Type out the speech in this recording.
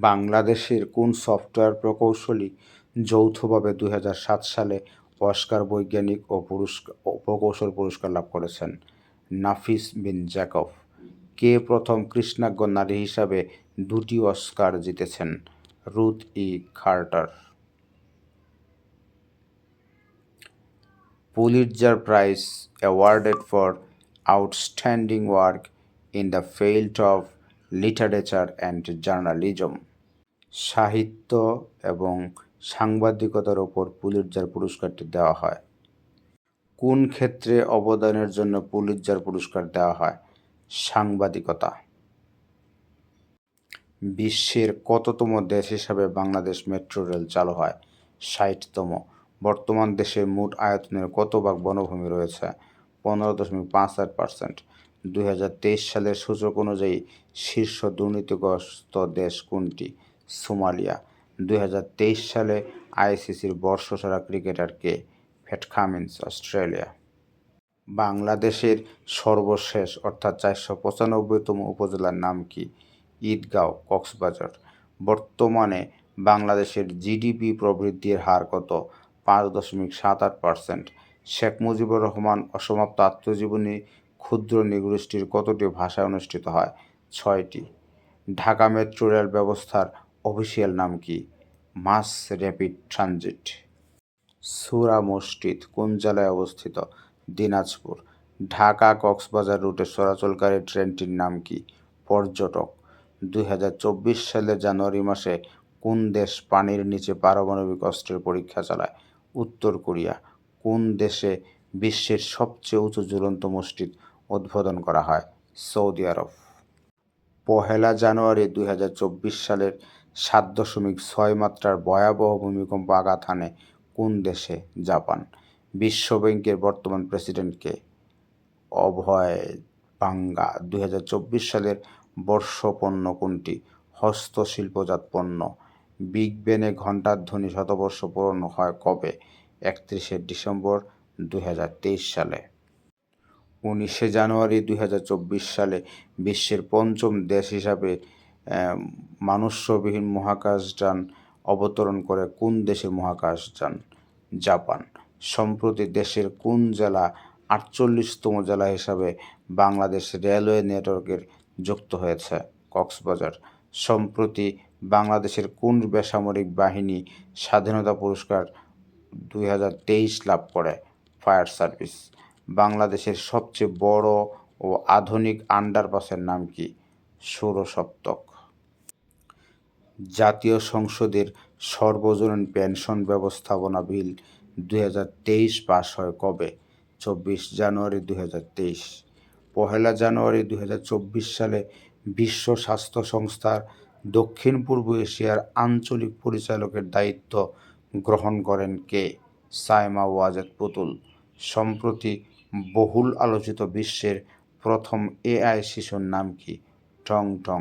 বাংলাদেশের কোন সফটওয়্যার প্রকৌশলী যৌথভাবে দুই সাত সালে অস্কার বৈজ্ঞানিক ও পুরস্কার প্রকৌশল পুরস্কার লাভ করেছেন? নাফিস বিন জ্যাকব। কে প্রথম কৃষ্ণাজ্ঞ নারী হিসাবে দুটি অস্কার জিতেছেন? Ruth E Carter. Pulitzer Prize awarded for outstanding work in the field of literature and journalism. সাহিত্য এবং সাংবাদিকতার ওপর পুলিৎজার পুরস্কারটি দেওয়া হয়। কোন ক্ষেত্রে অবদানের জন্য পুলিৎজার পুরস্কার দেওয়া হয়? সাংবাদিকতা। বিশ্বের কততম দেশ হিসাবে বাংলাদেশ মেট্রো রেল চালু হয়? ষাটতম। বর্তমান দেশের মোট আয়তনের কত ভাগ বনভূমি রয়েছে? পনেরো দশমিক পাঁচ আট পার্সেন্ট দুই হাজার তেইশ সালের সূচক অনুযায়ী শীর্ষ দুর্নীতিগ্রস্ত দেশ কোনটি? সোমালিয়া। দুই হাজার তেইশ সালে আইসিসির বর্ষসেরা ক্রিকেটার কে? Pat Cummins Australia. বাংলাদেশের সর্বশেষ, অর্থাৎ চারশো পঁচানব্বইতম উপজেলার নাম কি? ঈদগাঁও, কক্সবাজার। বর্তমানে বাংলাদেশের জিডিপি প্রবৃদ্ধির হার কত? পাঁচ দশমিক সাত আট পার্সেন্ট। শেখ মুজিবুর রহমান অসমাপ্ত আত্মজীবনী ক্ষুদ্র নিগোষ্ঠীর কতটি ভাষায় অনুষ্ঠিত হয়? ছয়টি। ঢাকা মেট্রো রেল ব্যবস্থার অফিসিয়াল নাম কি? Mass rapid transit. Sura Masjid কোন জেলায় অবস্থিত? দিনাজপুর। ঢাকা কক্সবাজার রুটে চলাচলকারী ট্রেনটির নাম কি? পর্যটক। দুই হাজার চব্বিশ সালের জানুয়ারি মাসে কোন দেশ পানির নিচে পারমাণবিক অস্ত্রের পরীক্ষা চালায়? উত্তর কোরিয়া। কোন দেশে বিশ্বের সবচেয়ে উঁচু ঝুলন্ত মসজিদ উদ্বোধন করা হয় সৌদি আরব। পহেলা জানুয়ারি দুই হাজার চব্বিশ সালের সাত দশমিক ছয় মাত্রার ভয়াবহ ভূমিকম্প আঘাত হানে কোন দেশে? জাপান। বিশ্ব ব্যাংকের বর্তমান প্রেসিডেন্টকে অভয় বাঙ্গা। দুই সালের বর্ষপণ্য কোনটি? হস্তশিল্পজাত পণ্য। বিগ বেনে ঘণ্টার ধ্বনি শতবর্ষ পূরণ হয় কবে? একত্রিশে ডিসেম্বর দু হাজার তেইশ সালে। উনিশে জানুয়ারি দুই হাজার চব্বিশ সালে বিশ্বের পঞ্চম দেশ হিসাবে মানুষ্যবিহীন মহাকাশযান অবতরণ করে কোন দেশের মহাকাশযান জাপান। সম্প্রতি দেশের কোন জেলা আটচল্লিশতম জেলা হিসাবে বাংলাদেশ রেলওয়ে নেটওয়ার্কের যুক্ত হয়েছে? কক্সবাজার। সম্প্রতি বাংলাদেশের কোন বেসামরিক বাহিনী স্বাধীনতা পুরস্কার দুই হাজার তেইশ লাভ করে? Fire service. বাংলাদেশের সবচেয়ে বড় ও আধুনিক আন্ডারপাসের নাম কি? সৌরসপ্তক। জাতীয় সংসদের সর্বজনীন পেনশন ব্যবস্থাপনা বিল দুই পাস হয় কবে? চব্বিশ জানুয়ারি দুই হাজার তেইশ। পহেলা জানুয়ারি দুই হাজার চব্বিশ সালে বিশ্ব স্বাস্থ্য সংস্থার দক্ষিণ পূর্ব এশিয়ার আঞ্চলিক পরিচালকের দায়িত্ব গ্রহণ করেন কে? সাইমা ওয়াজেদ পুতুল। সম্প্রতি বহুল আলোচিত বিশ্বের প্রথম এআই শিশুর নাম কি? টং টং।